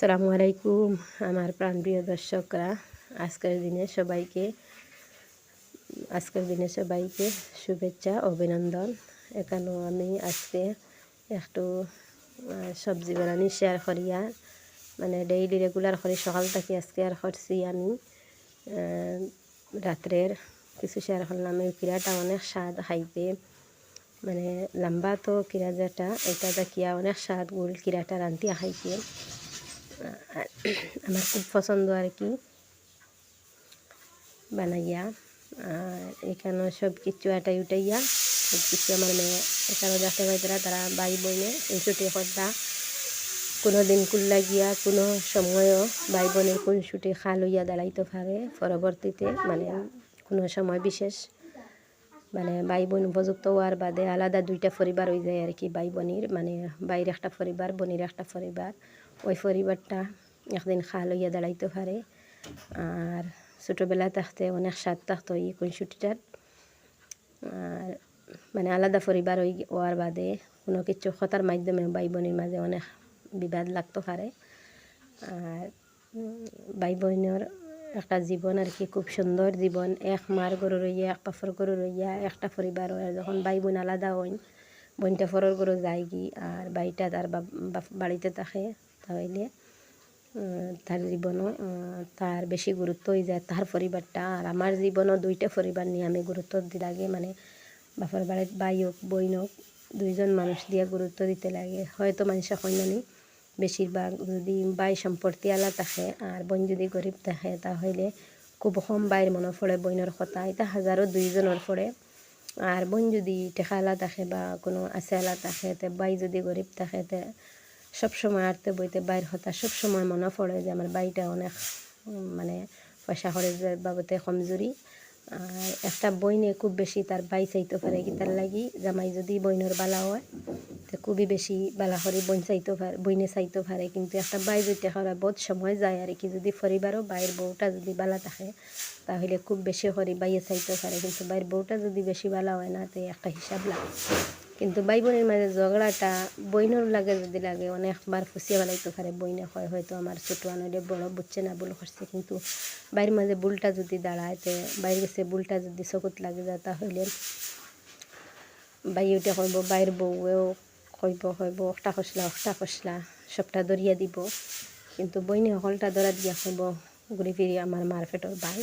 আসসালামু আলাইকুম, আমার প্রাণপ্রিয় দর্শকরা। আজকের দিনে সবাইকে, আজকের দিনে সবাইকে শুভেচ্ছা, অভিনন্দন। এখানেও আমি আজকে একটু সবজি বানানি শেয়ার করিয়া মানে ডেইলি রেগুলার করি সকাল থেকে আজকে আর করছি আমি। রাত্রের কিছু শেয়ার করলাম। এই কিরাটা অনেক স্বাদ খাইতে মানে লম্বা তো কিরা যেটা, এটা দেখিয়া অনেক স্বাদ গুল কিরাটা রান্তিয়া খাইতে। আমার খুব পছন্দ আর কি। বানাইয়া এখানে সব কিছু আটাই উঠাইয়া সব কিছু আমার মেয়ে এখানে যাতে তারা তারা বাই এই ছুটি করতা কোনো দিন কুল লাগিয়া, কোনো সময়ও ভাই বোনের কোন ছুটি খাল হইয়া দাঁড়াইতে পারে। পরবর্তীতে মানে কোনো সময় বিশেষ মানে ভাই বোন উপযুক্ত হওয়ার বাদে আলাদা দুইটা পরিবার হয়ে যায় আর কি, ভাই বোনের মানে বাইর একটা পরিবার, বোনের একটা পরিবার। ওই পরিবারটা একদিন খাল হইয়া দাঁড়াইতে পারে। আর ছোটোবেলা থাকতে অনেক স্বাদ থাকতো এই ছুটিটার আর মানে আলাদা পরিবার হই হওয়ার বাদে কোনো কিছু কথার মাধ্যমে ভাই বোনের মাঝে অনেক বিবাদ লাগতে পারে। আর ভাই বোনের একটা জীবন আর কি খুব সুন্দর জীবন। এক মার গরু রইয়া, এক পাফর গরু রইয়া, একটা পরিবার হয়। যখন ভাই বোন আলাদা হইন, বোনটা ফরর গরু যায় কি আর বাড়িটা তার বাড়িতে থাকে। তাহলে তার জীবনও তার বেশি গুরুত্ব হয়ে যায় তার পরিবারটা। আর আমার জীবনও দুইটা পরিবার নিয়ে আমি গুরুত্ব লাগে মানে বাপের বাড়ির ভাই হোক বইন হোক, দুইজন মানুষ দিয়ে গুরুত্ব দিতে লাগে। হয়তো মানুষ নানি বেশিরভাগ যদি বাই সম্পত্তি আলা থাকে আর বোন যদি গরিব থাকে, তাহলে খুব কম বাইর মনে পড়ে বইনের কথা। এটা হাজারো দুইজনের পড়ে। আর বোন যদি টেকালা থাকে বা কোনো আছে আলা থাকে, তে বাই যদি গরিব থাকে, তে সবসময় আরতে বইতে বাইর হতা, সবসময় মনে পড়ে যে আমার বাড়িটা অনেক মানে পয়সা খরচের বাবদে কমজোরি। আর একটা বইনে খুব বেশি তার বাই চাইতে পারে কি তার লাগি, জামাই যদি বইনের বালা হয়, তো খুবই বেশি বালা করে বইন চাইতে পারে বইনে চাইতে পারে। কিন্তু একটা বাই যদি করা বহুত সময় যায় আর কি, যদি পরিবারও বাইরের বউটা যদি বালা থাকে, তাহলে খুব বেশি করে বাইয়ে চাইতে পারে। কিন্তু বাইরের বউটা যদি বেশি বালা হয় না, তো একটা হিসাব লাগে। কিন্তু ভাই বোনের মাঝে ঝগড়াটা বইনের লাগে যদি লাগে, অনেকবার ফুসিয়ে বেলাইতে পারে বইনে হয় হয়তো আমার ছোটো আনলে বড় বুঝছে না ভুল করছে, কিন্তু বাইরের মাঝে বুলটা যদি দাঁড়ায়, তে বাইরে গেছে বুলটা যদি চকুত লাগে যায়, তাহলে বাই ওটা কইব বাইর বউয়েও কইব কইব একটা খসলা একটা খসলা, সবটা দরিয়া দিব। কিন্তু বইনে সকলটা দরা দিয়া কইব, ঘুরি ফিরি আমার মার পেটর বাই